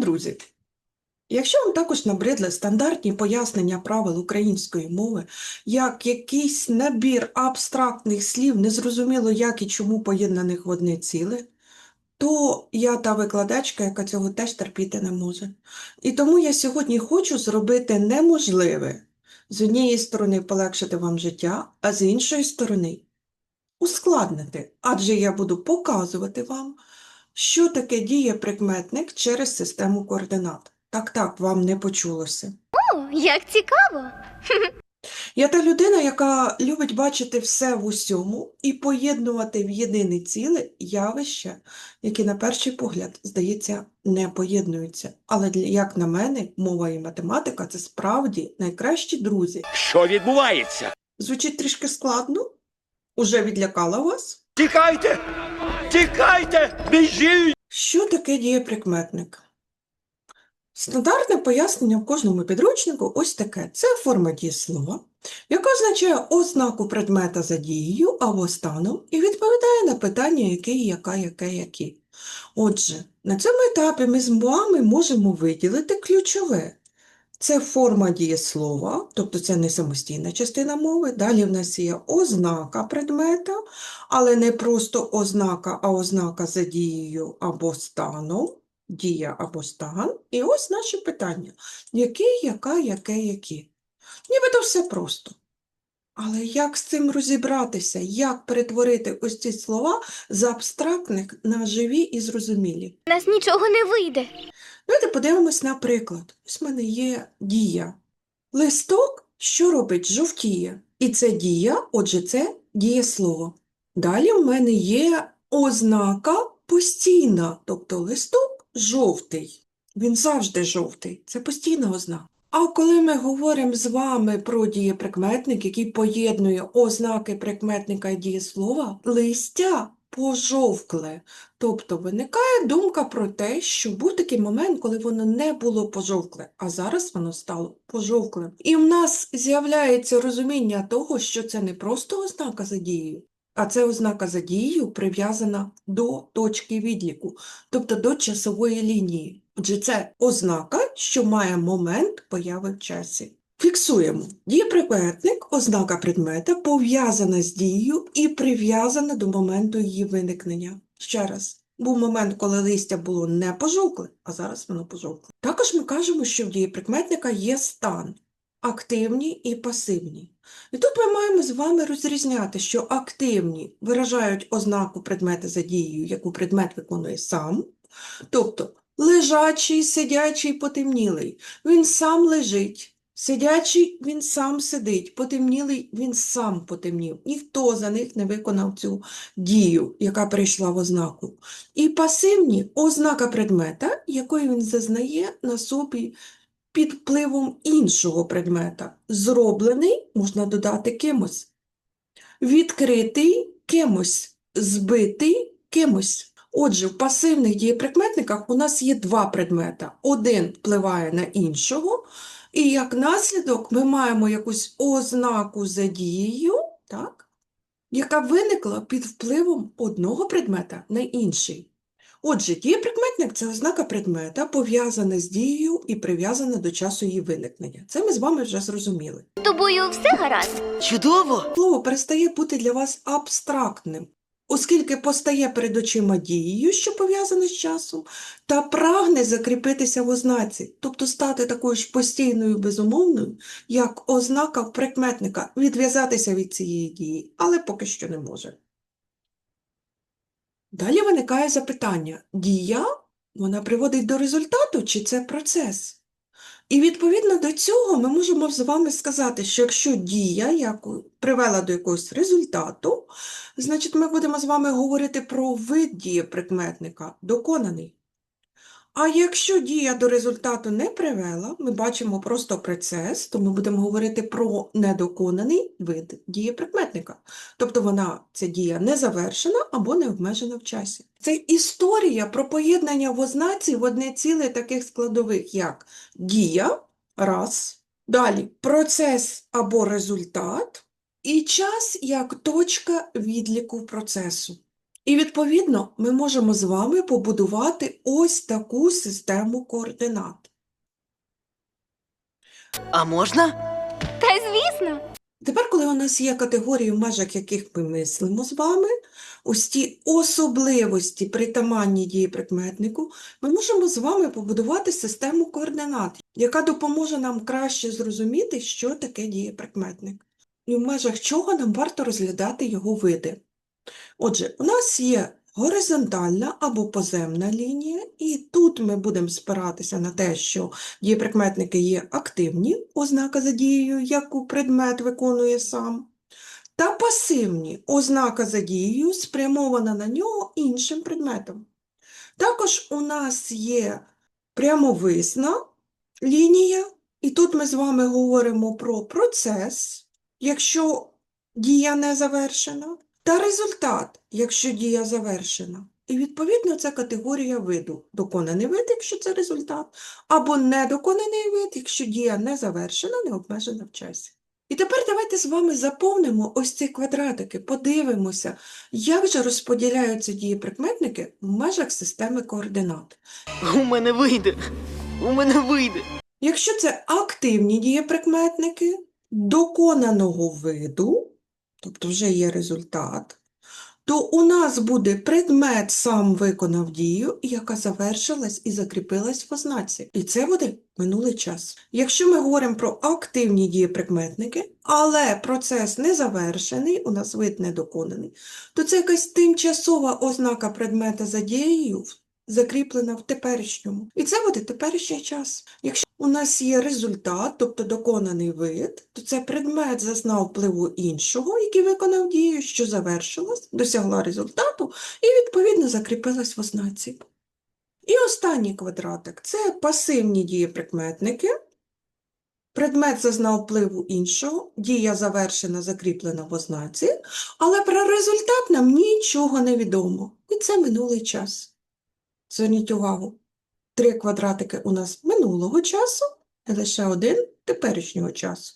друзі! Якщо вам також набридли стандартні пояснення правил української мови, як якийсь набір абстрактних слів, незрозуміло як і чому поєднаних в одне ціле, то я та викладачка, яка цього теж терпіти не може. І тому я сьогодні хочу зробити неможливе. З однієї сторони полегшити вам життя, а з іншої сторони ускладнити, адже я буду показувати вам, що таке діє прикметник через систему координат. Так, так, вам не почулося. О, як цікаво! Я та людина, яка любить бачити все в усьому і поєднувати в єдине ціле явища, які на перший погляд, здається, не поєднуються. Але як на мене, мова і математика це справді найкращі друзі. Що відбувається? Звучить трішки складно? Уже відлякала вас? Тікайте! Тікайте! Біжіть! Що таке дієприкметник? Стандартне пояснення в кожному підручнику ось таке. Це форма дієслова, яка означає ознаку предмета за дією або станом і відповідає на питання який, яка, яке, які. Отже, на цьому етапі ми з вами можемо виділити ключове. Це форма дієслова, тобто це не самостійна частина мови. Далі в нас є ознака предмета, але не просто ознака, а ознака за дією або станом, дія або стан. І ось наші питання. Який, яка, яке, які. Нібито все просто. Але як з цим розібратися? Як перетворити ось ці слова з абстрактних на живі і зрозумілі? У нас нічого не вийде. Давайте подивимось на приклад. Ось в мене є дія. Листок, що робить? Жовтіє. І це дія, отже, це дієслово. Далі в мене є ознака постійна, тобто листок жовтий. Він завжди жовтий. Це постійна ознака. А коли ми говоримо з вами про дієприкметник, який поєднує ознаки прикметника і дієслова, листя пожовкле. Тобто виникає думка про те, що був такий момент, коли воно не було пожовкле, а зараз воно стало пожовклим. І в нас з'являється розуміння того, що це не просто ознака за дією, а це ознака за дією прив'язана до точки відліку, тобто до часової лінії. Отже, це ознака, що має момент появи в часі. Фіксуємо. Дієприкметник, ознака предмета, пов'язана з дією і прив'язана до моменту її виникнення. Ще раз. Був момент, коли листя було не пожовкле, а зараз воно пожовкле. Також ми кажемо, що в дієприкметника є стан – активні і пасивні. І тут ми маємо з вами розрізняти, що активні виражають ознаку предмета за дією, яку предмет виконує сам, тобто лежачий, сидячий, потемнілий. Він сам лежить. Сидячий він сам сидить, потемнілий він сам потемнів. Ніхто за них не виконав цю дію, яка прийшла в ознаку. І пасивні ознака предмета, якої він зазнає на собі під впливом іншого предмета. Зроблений, можна додати кимось. Відкритий кимось, збитий кимось. Отже, в пасивних дієприкметниках у нас є два предмета. Один впливає на іншого, і як наслідок ми маємо якусь ознаку за дією, так, яка виникла під впливом одного предмета на інший. Отже, дієприкметник – це ознака предмета, пов'язана з дією і прив'язана до часу її виникнення. Це ми з вами вже зрозуміли. Тобою все гаразд. Чудово! Слово перестає бути для вас абстрактним, оскільки постає перед очима дією, що пов'язана з часом, та прагне закріпитися в ознаці, тобто стати такою ж постійною безумовною, як ознака в прикметника, відв'язатися від цієї дії, але поки що не може. Далі виникає запитання: дія, вона приводить до результату, чи це процес? І відповідно до цього ми можемо з вами сказати, що якщо дія яку привела до якогось результату, значить ми будемо з вами говорити про вид дієприкметника, доконаний. А якщо дія до результату не привела, ми бачимо просто процес, то ми будемо говорити про недоконаний вид дієприкметника. Тобто вона, ця дія не завершена або не обмежена в часі. Це історія про поєднання в ознаці в одне ціле таких складових, як дія, раз, далі процес або результат, і час як точка відліку процесу. І відповідно ми можемо з вами побудувати ось таку систему координат. А можна? Та звісно. Тепер, коли у нас є категорії, в межах яких ми мислимо з вами, ось ті особливості притаманні дієприкметнику, ми можемо з вами побудувати систему координат, яка допоможе нам краще зрозуміти, що таке дієприкметник, і в межах чого нам варто розглядати його види. Отже, у нас є горизонтальна або поземна лінія, і тут ми будемо спиратися на те, що дієприкметники є активні, ознака за дією, яку предмет виконує сам, та пасивні, ознака за дією, спрямована на нього іншим предметом. Також у нас є прямовисна лінія, і тут ми з вами говоримо про процес, якщо дія не завершена, та результат, якщо дія завершена. І відповідно це категорія виду. Доконаний вид, якщо це результат, або недоконаний вид, якщо дія не завершена, не обмежена в часі. І тепер давайте з вами заповнимо ось ці квадратики, подивимося, як же розподіляються дієприкметники в межах системи координат. У мене вийде. У мене вийде. Якщо це активні дієприкметники доконаного виду, тобто вже є результат, то у нас буде предмет сам виконав дію, яка завершилась і закріпилась в ознаці. І це буде минулий час. Якщо ми говоримо про активні дієприкметники, але процес не завершений, у нас вид не доконаний, то це якась тимчасова ознака предмета за дією, закріплена в теперішньому. І це буде теперішній час. Якщо у нас є результат, тобто доконаний вид, то це предмет зазнав впливу іншого, який виконав дію, що завершилась, досягла результату і, відповідно, закріпилась в ознаці. І останній квадратик – це пасивні дієприкметники. Предмет зазнав впливу іншого, дія завершена, закріплена в ознаці, але про результат нам нічого не відомо. І це минулий час. Зверніть увагу, три квадратики у нас минулого часу і лише один теперішнього часу.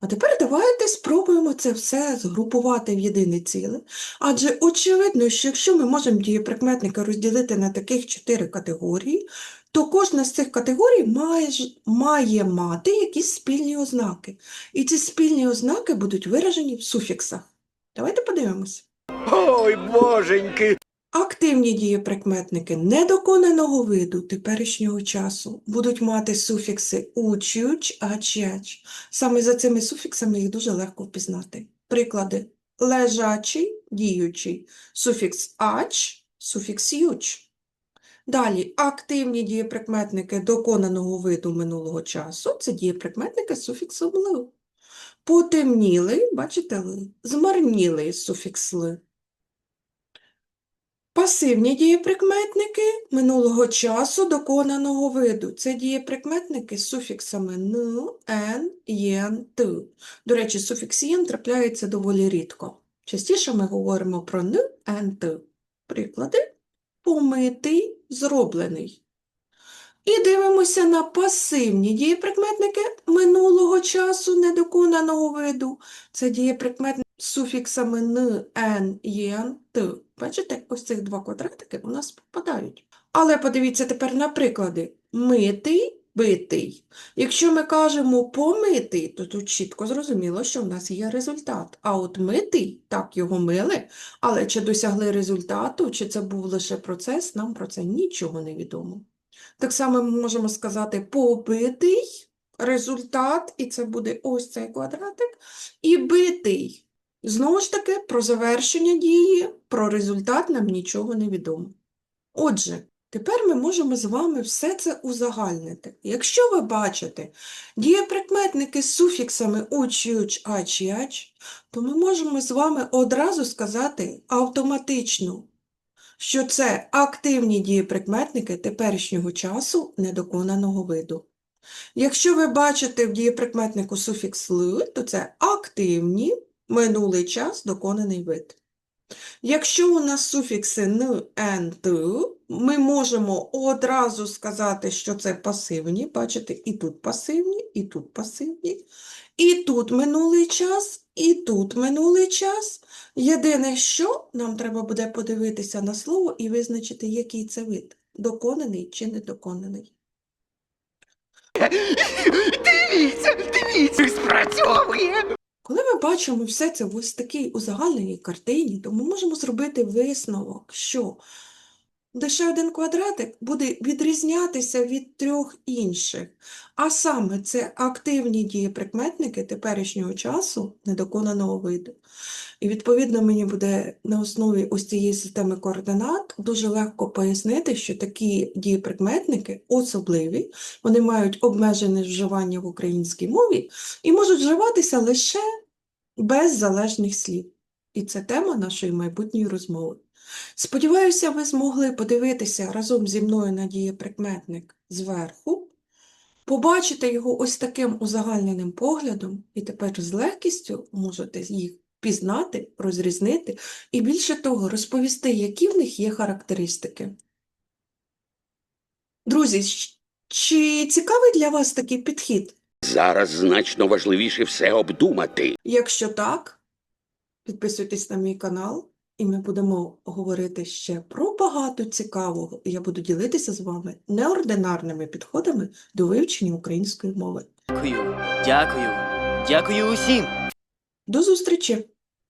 А тепер давайте спробуємо це все згрупувати в єдине ціле. Адже очевидно, що якщо ми можемо дієприкметники розділити на таких чотири категорії, то кожна з цих категорій має, має мати якісь спільні ознаки. І ці спільні ознаки будуть виражені в суфіксах. Давайте подивимося. Ой, боженьки. Активні дієприкметники недоконаного виду теперішнього часу будуть мати суфікси учуч, ачач. Саме за цими суфіксами їх дуже легко впізнати. Приклади: лежачий, діючий, суфікс ач, суфікс юч. Далі активні дієприкметники доконаного виду минулого часу це дієприкметники з суфіксом ли. Потемнілий, бачите, ли, змарнілий суфікс ли. Пасивні дієприкметники минулого часу доконаного виду. Це дієприкметники з суфіксами н, н, єн, т. До речі, суфікс єн трапляється доволі рідко. Частіше ми говоримо про н, н, т. Приклади помитий, зроблений. І дивимося на пасивні дієприкметники минулого часу недоконаного виду. Це дієприкметники з суфіксами н, н, єн, т. Бачите, ось цих два квадратики у нас попадають. Але подивіться тепер на приклади. Митий, битий. Якщо ми кажемо помитий, то тут чітко зрозуміло, що в нас є результат. А от митий, так, його мили, але чи досягли результату, чи це був лише процес, нам про це нічого не відомо. Так само ми можемо сказати побитий результат, і це буде ось цей квадратик, і битий. Знову ж таки, про завершення дії, про результат нам нічого не відомо. Отже, тепер ми можемо з вами все це узагальнити. Якщо ви бачите дієприкметники з суфіксами уч, юч, ач, яч, то ми можемо з вами одразу сказати автоматично, що це активні дієприкметники теперішнього часу недоконаного виду. Якщо ви бачите в дієприкметнику суфікс «ли», то це активні, минулий час, доконаний вид. Якщо у нас суфікси «н», «н», «т», ми можемо одразу сказати, що це пасивні. Бачите, і тут пасивні, і тут пасивні, і тут минулий час, і тут минулий час. Єдине, що нам треба буде подивитися на слово і визначити, який це вид – доконаний чи недоконаний. Дивіться, дивіться, спрацьовує. Коли ми бачимо все це в ось такій узагальненій картині, то ми можемо зробити висновок, що лише один квадратик буде відрізнятися від трьох інших, а саме це активні дієприкметники теперішнього часу недоконаного виду. І відповідно мені буде на основі ось цієї системи координат дуже легко пояснити, що такі дієприкметники особливі, вони мають обмежене вживання в українській мові і можуть вживатися лише без залежних слів. І це тема нашої майбутньої розмови. Сподіваюся, ви змогли подивитися разом зі мною на дієприкметник зверху, побачити його ось таким узагальненим поглядом, і тепер з легкістю можете їх пізнати, розрізнити і більше того, розповісти, які в них є характеристики. Друзі, чи цікавий для вас такий підхід? Зараз значно важливіше все обдумати. Якщо так, підписуйтесь на мій канал, і ми будемо говорити ще про багато цікавого. Я буду ділитися з вами неординарними підходами до вивчення української мови. Дякую, дякую, дякую усім. До зустрічі!